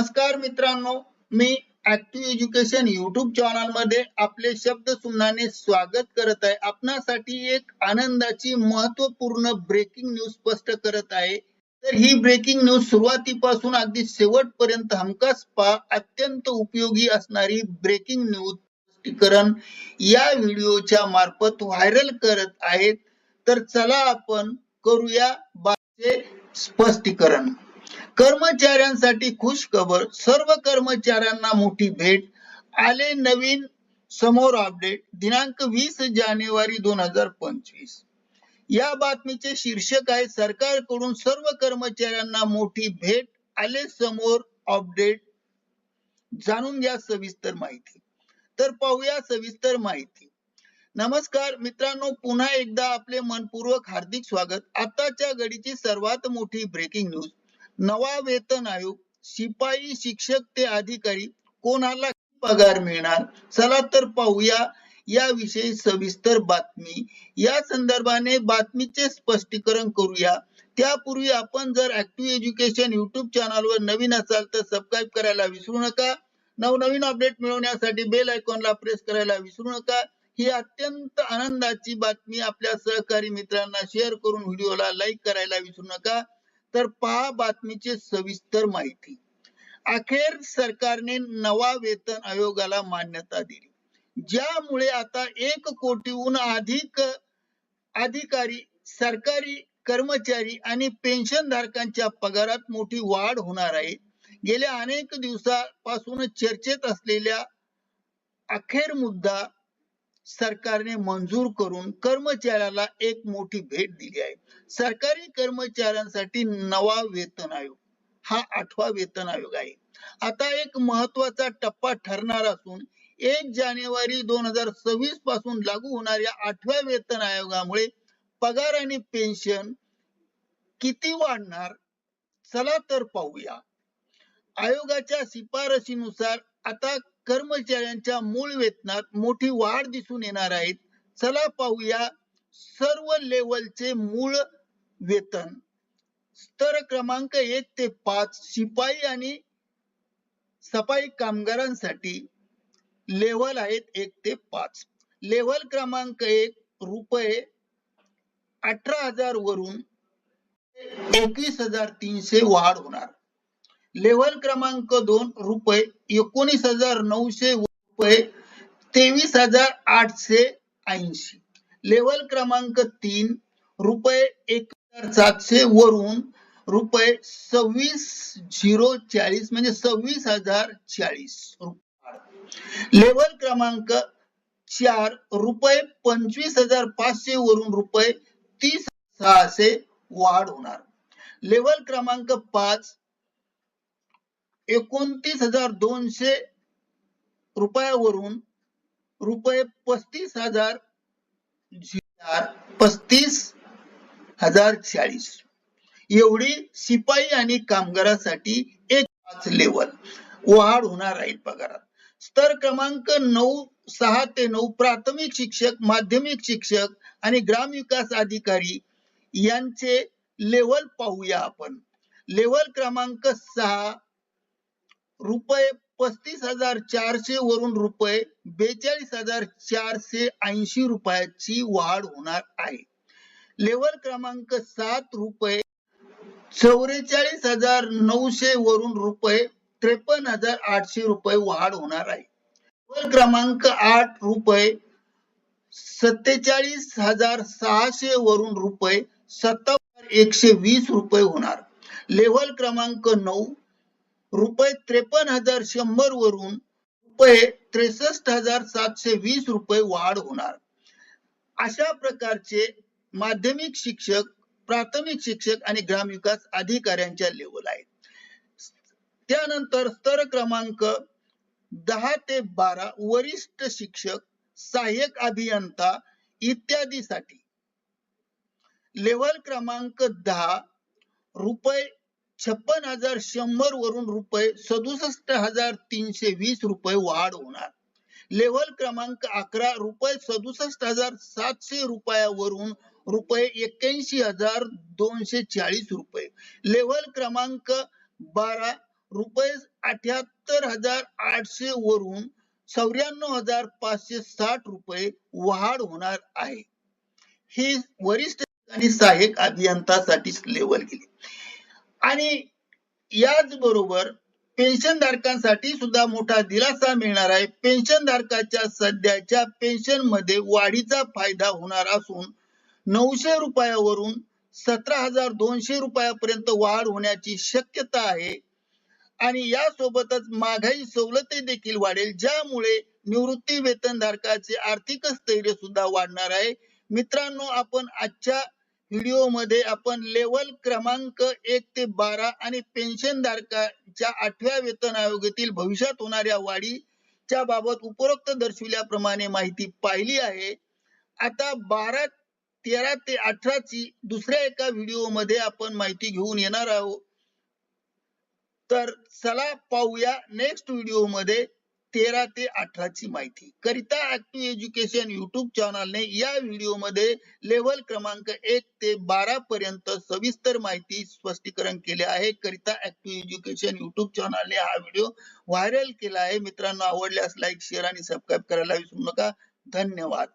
नमस्कार मित्रांनो मी ऍक्टिव्ह एज्युकेशन युट्यूब चॅनलमध्ये आपले शब्द सुमनाने स्वागत करत आहे. आपणासाठी एक आनंदाची महत्त्वपूर्ण ब्रेकिंग न्यूज स्पष्ट करत आहे. तर ही ब्रेकिंग न्यूज सुरुवातीपासून अगदी शेवटपर्यंत हमखास पहा. अत्यंत उपयोगी असणारी ब्रेकिंग न्यूज स्पष्टीकरण या व्हिडिओच्या मार्फत व्हायरल करत आहेत. तर चला आपण करूया बाचे स्पष्टीकरण. कर्मचाऱ्यांसाठी खुश खबर सर्व कर्मचाऱ्यांना मोठी भेट आले नवीन समोर अपडेट दिनांक वीस जानेवारी दोन हजार पंचवीस. या बातमीचे शीर्षक आहे सरकारकडून सर्व कर्मचाऱ्यांना मोठी भेट आले समोर अपडेट जाणून घ्या सविस्तर माहिती. तर पाहूया सविस्तर माहिती. नमस्कार मित्रांनो पुन्हा एकदा आपले मनपूर्वक हार्दिक स्वागत. आताच्या घडीची सर्वात मोठी ब्रेकिंग न्यूज नवा वेतन आयोग शिपाई शिक्षक ते अधिकारी कोणाला पगार मिळणार? चला तर पाहूया याविषयी सविस्तर बातमी. या संदर्भाने बातमीचे स्पष्टीकरण करूया. त्यापूर्वी आपण जर ऍक्टिव्ह एज्युकेशन युट्यूब चॅनलवर नवीन असाल तर सबस्क्राईब करायला विसरू नका. नवनवीन अपडेट मिळवण्यासाठी बेल आयकॉनला प्रेस करायला विसरू नका. ही अत्यंत आनंदाची बातमी आपल्या सहकारी मित्रांना शेअर करून व्हिडिओला लाईक करायला विसरू नका. तर पहा बातमीची सविस्तर माहिती. अखेर सरकारने नवा वेतन आयोगाला मान्यता दिली. ज्यामुळे आता एक कोटीहून अधिक अधिकारी सरकारी कर्मचारी आणि पेन्शन धारकांच्या पगारात मोठी वाढ होणार आहे. गेल्या अनेक दिवसापासून चर्चेत असलेल्या अखेर मुद्दा सरकारने मंजूर करून कर्मचाऱ्याला एक मोठी भेट दिली आहे. सरकारी कर्मचाऱ्यांसाठी नवा वेतन आयोग. हा आठवा वेतन आयोग आहे. आता एक महत्त्वाचा टप्पा ठरणार असून एक जानेवारी दोन हजार सव्वीसपासून लागू होणाऱ्या आठव्या वेतन आयोगामुळे पगार आणि पेन्शन किती वाढणार? चला तर पाहूया. आयोगाच्या शिफारशीनुसार आता कर्मचाऱ्यांच्या मूळ वेतनात मोठी वाढ दिसून येणार आहे. चला पाहूया सर्व लेवलचे मूळ वेतन. स्तर क्रमांक एक ते पाच शिपाई आणि सफाई कामगारांसाठी लेवल आहेत एक ते पाच. लेवल क्रमांक एक रुपये अठरा हजार वरून एकवीस हजार तीनशे वाढ होणार. लेवल क्रमांक दोन रुपये एकोणीस हजार नऊशे रुपये तेवीस हजार आठशे ऐंशी. लेवल क्रमांक तीन रुपये एक हजार सातशे वरून रुपये सव्वीस झिरो चाळीस म्हणजे सव्वीस हजार चाळीस लेवल क्रमांक चार रुपये पंचवीस हजार पाचशे वरून रुपये तीस सहाशे वाढ होणार. लेवल क्रमांक पाच एकोणतीस हजार दोनशे रुपयावरून रुपये पस्तीस हजार पस्तीस हजार चाळीस. एवढी शिपाई आणि कामगारासाठी एक पाच लेवल वाढ होणार आहे पगारात. स्तर क्रमांक नऊ सहा ते नऊ प्राथमिक शिक्षक माध्यमिक शिक्षक आणि ग्रामविकास अधिकारी यांचे लेवल पाहूया आपण. लेवल क्रमांक सहा रुपये पस्तीस हजार चारशे वरून रुपये बेचाळीस हजार चारशे ऐंशी रुपयाची वाढ होणार आहे. लेवल क्रमांक सात रुपये चौवेचाळीस हजार नऊशे वरून रुपये त्रेपन्न हजार आठशे रुपये वाढ होणार आहे. लेवल क्रमांक आठ रुपये सत्तेचाळीस हजार सहाशे वरून रुपये सत्तावन्न एकशे वीस रुपये होणार. लेवल क्रमांक नऊ रुपये त्रेपन्न हजार शंभर वरून रुपये त्रेसष्ट हजार सातशे वीस रुपये वाढ होणार. अशा प्रकारचे माध्यमिक शिक्षक प्राथमिक शिक्षक आणि ग्रामविकास अधिकाऱ्यांच्या लेवल आहेत. त्यानंतर स्तर क्रमांक दहा ते बारा वरिष्ठ शिक्षक सहाय्यक अभियंता इत्यादी साठी लेवल क्रमांक दहा रुपये छप्पन हजार शंभर वरून रुपये सदुसष्ट हजार तीनशे वीस रुपये वाढ होणार. लेवल क्रमांक अकरा रुपये सदुसष्ट हजार सातशे रुपयावरून रुपये एक्क्याऐंशी हजार दोनशे चाळीस रुपये. लेवल क्रमांक बारा रुपये अठ्याहत्तर हजार आठशे वरून चौऱ्याण्णव हजार पाचशे साठ रुपये वाढ होणार आहे. हे वरिष्ठ आणि सहाय्यक अभियंतासाठी लेवल गेले आणि याचबरोबर पेन्शन धारकांसाठी सुद्धा मोठा दिलासा मिळणार आहे. पेन्शन धारकाच्या सध्याच्या पेन्शनमध्ये वाढीचा फायदा होणार असून नऊशे रुपयावरून सतरा हजार दोनशे रुपयापर्यंत वाढ होण्याची शक्यता आहे. आणि यासोबतच महागाई सवलती देखील वाढेल ज्यामुळे निवृत्ती वेतन धारकाचे आर्थिक स्थैर्य सुद्धा वाढणार आहे. मित्रांनो आपण आजच्या व्हिडिओमध्ये आपण लेवल क्रमांक एक ते बारा आणि पेन्शन धारकाच्या आठव्या वेतन आयोगातील भविष्यात होणाऱ्या वाढीच्या बाबत उपरोक्त दर्शविल्याप्रमाणे माहिती पाहिली आहे. आता बारा तेरा ते अठरा ची दुसऱ्या एका व्हिडिओमध्ये आपण माहिती घेऊन येणार आहोत. तर चला पाहूया नेक्स्ट व्हिडिओमध्ये तेरा ते अठरा ची माहिती. करिता ऍक्टिव्ह एज्युकेशन युट्यूब चॅनलने या व्हिडिओमध्ये लेवल क्रमांक एक ते बारा पर्यंत सविस्तर माहिती स्पष्टीकरण केले आहे. करिता ऍक्टिव्ह एज्युकेशन युट्यूब चॅनलने हा व्हिडिओ व्हायरल केला आहे. मित्रांनो आवडल्यास लाईक शेअर आणि सबस्क्राईब करायला विसरू नका. धन्यवाद.